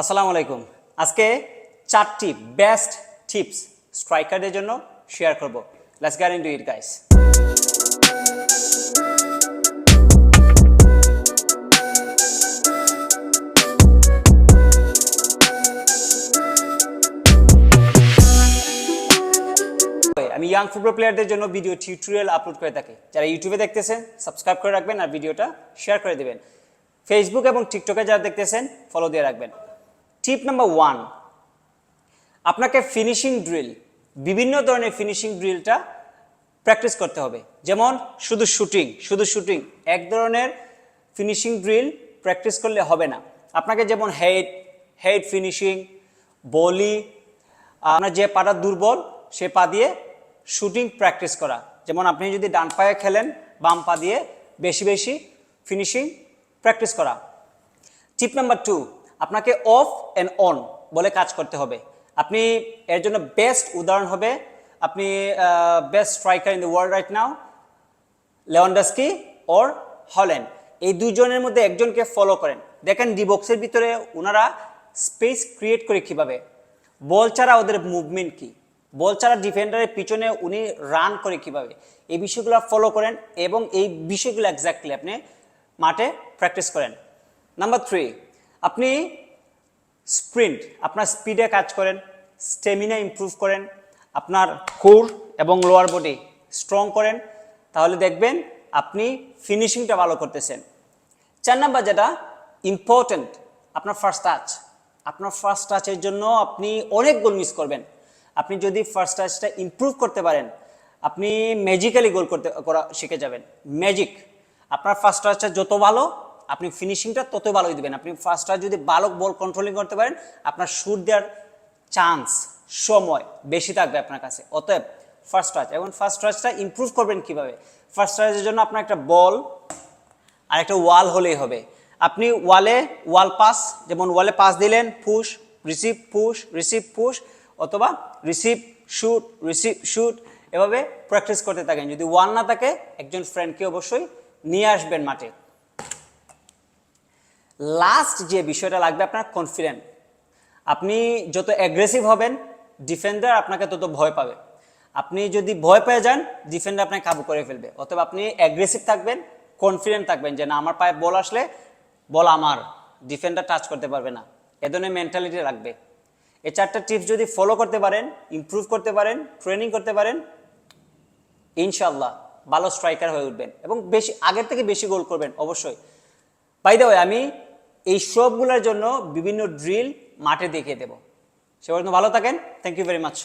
আসসালামু আলাইকুম। আজকে চারটি বেস্ট টিপস স্ট্রাইকারদের জন্য শেয়ার করব। Let's get into it guys আমি ইয়াং ফুটবল প্লেয়ারদের জন্য ভিডিও টিউটোরিয়াল আপলোড করে থাকি। যারা ইউটিউবে দেখতেছেন সাবস্ক্রাইব করে রাখবেন আর ভিডিওটা শেয়ার করে দেবেন। ফেসবুক এবং টিকটকে যারা দেখতেছেন ফলো দিয়ে রাখবেন। টিপ নাম্বার ওয়ান আপনাকে ফিনিশিং ড্রিল বিভিন্ন ধরনের ফিনিশিং ড্রিলটা প্র্যাকটিস করতে হবে। যেমন শুধু শুটিং শুধু শুটিং এক ধরনের ফিনিশিং ড্রিল প্র্যাকটিস করলে হবে না। আপনাকে যেমন হেড হেড ফিনিশিং বলি, আপনার যে পাটা দুর্বল, সে পা দিয়ে শুটিং প্র্যাকটিস করা। যেমন আপনি যদি ডান পায়ে খেলেন, বাম পা দিয়ে বেশি বেশি ফিনিশিং প্র্যাকটিস করা। টিপ নাম্বার টু আপনাকে অফ অ্যান্ড অন বলে কাজ করতে হবে। আপনি এর জন্য বেস্ট উদাহরণ হবে। আপনি best striker in the world right now Lewandowski or Haaland এই দুজনের মধ্যে একজনকে ফলো করেন। দেখেন ডি বক্সের ভিতরে ওনারা স্পেস ক্রিয়েট করে কীভাবে। বল ছাড়া ওদের মুভমেন্ট কি? বল ছাড়া ডিফেন্ডারের পিছনে উনি রান করে কীভাবে? এই বিষয়গুলো ফলো করেন এবং এই বিষয়গুলো এক্স্যাক্টলি আপনি মাঠে প্র্যাকটিস করেন। নাম্বার থ্রি আপনি স্প্রিন্ট আপনার স্পিডে কাজ করেন স্টেমিনা ইমপ্রুভ করেন, আপনার কোর এবং লোয়ার বডি স্ট্রং করেন, তাহলে দেখবেন আপনি ফিনিশিংটা ভালো করতেছেন। চার নাম্বার যেটা ইম্পর্ট্যান্ট আপনার ফার্স্ট টাচ আপনার ফার্স্ট টাচের জন্য আপনি অনেক গোল মিস করবেন। আপনি যদি ফার্স্ট টাচটা ইমপ্রুভ করতে পারেন, আপনি ম্যাজিক্যালি গোল করতে, করা শিখে যাবেন। ম্যাজিক আপনার ফার্স্ট টাচটা যত ভালো আপনি ফিনিশিংটা তত ভালোই দেবেন। আপনি ফার্স্ট টাচ যদি ভালো বল কন্ট্রোলিং করতে পারেন, আপনার শুট দেওয়ার চান্স সময় বেশি থাকবে আপনার কাছে। অতএব ফার্স্ট টাচ এবং ফার্স্ট টাচটা ইমপ্রুভ করবেন কীভাবে? ফার্স্ট টাচের জন্য আপনার একটা বল আর একটা ওয়াল হলেই হবে। আপনি ওয়ালে ওয়াল পাস যেমন ওয়ালে পাস দিলেন push receive push receive push অথবা রিসিভ শুট রিসিভ শুট এভাবে প্র্যাকটিস করতে থাকেন। যদি ওয়াল না থাকে, একজন ফ্রেন্ডকে অবশ্যই নিয়ে আসবেন মাঠে। লাস্ট যে বিষয়টা লাগবে, আপনার কনফিডেন্ট আপনি যত অ্যাগ্রেসিভ হবেন ডিফেন্ডার আপনাকে তত ভয় পাবে। আপনি যদি ভয় পেয়ে যান ডিফেন্ডার আপনাকে কাবু করে ফেলবে। অথবা আপনি অ্যাগ্রেসিভ থাকবেন কনফিডেন্ট থাকবেন যে না, আমার পায়ে বল আসলে বল আমার। ডিফেন্ডার টাচ করতে পারবে না। এ ধরনের মেন্টালিটি লাগবে। এই চারটা টিপস যদি ফলো করতে পারেন ইমপ্রুভ করতে পারেন ট্রেনিং করতে পারেন ইনশাল্লাহ ভালো স্ট্রাইকার হয়ে উঠবেন। এবং বেশি, আগের থেকে বেশি গোল করবেন, অবশ্যই। বাই দ্য আমি এই সবগুলোর জন্য বিভিন্ন ড্রিল মাঠে দেখিয়ে দেব। সে পর্যন্ত ভালো থাকেন। Thank you very much